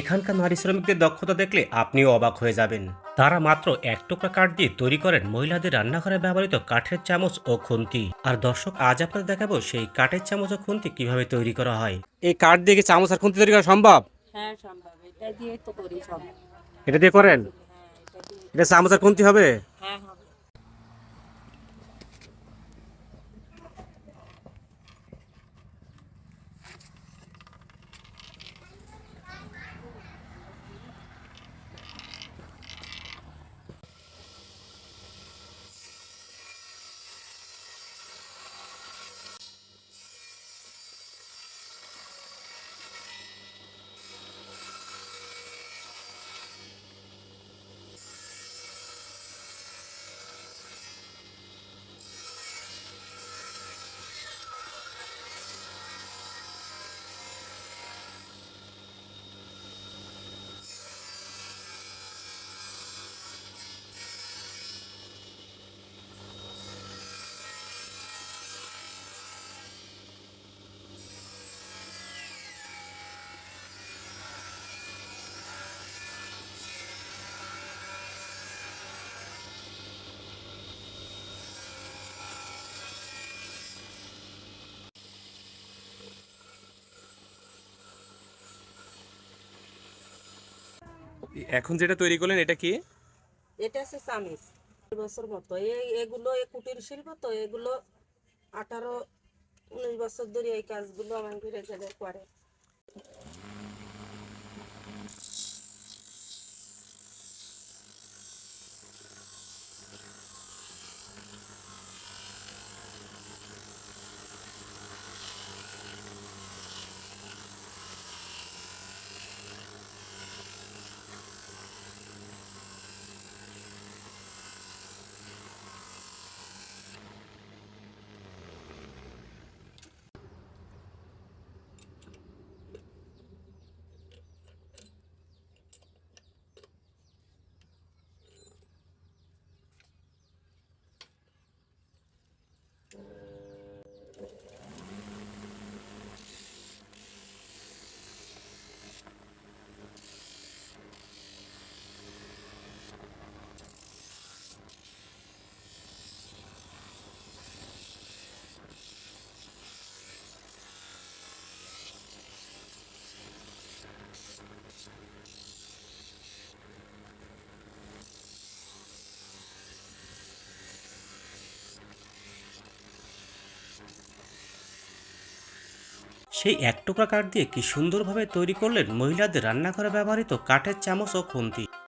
এখানকার নারী শ্রমিকদের দক্ষতা দেখলে আপনিও অবাক হয়ে যাবেন। তারা মাত্র এক টুকরা কাঠ দিয়ে তৈরি করেন মহিলাদের রান্নাঘরে ব্যবহৃত কাঠের চামচ ও খুন্তি। আর দর্শক আজ আপনাদের দেখাবো সেই কাঠের চামচ ও খুন্তি কীভাবে তৈরি করা হয়। এই কাঠ দিয়ে কি চামচ আর খুন্তি তৈরি করা সম্ভব? হ্যাঁ সম্ভব। এটা দিয়ে তো করি সব। হ্যাঁ এটা দিয়ে করেন? এটা দিয়ে এটা চামচ আর খুন্তি হবে? হ্যাঁ। এখন যেটা তৈরি করলেন, এটা কি? এটা আছে চামিচ বছর মতো। এই এগুলো কুটির শিল্প তো, এগুলো আঠারো, উনিশ বছর ধরে এই কাজগুলো আমার এখানে করে। সেই এক টুকরা কাঠ দিয়ে কি সুন্দরভাবে তৈরি করলেন মহিলাদের রান্নাঘরে ব্যবহৃত কাঠের চামচ ও খুন্তি?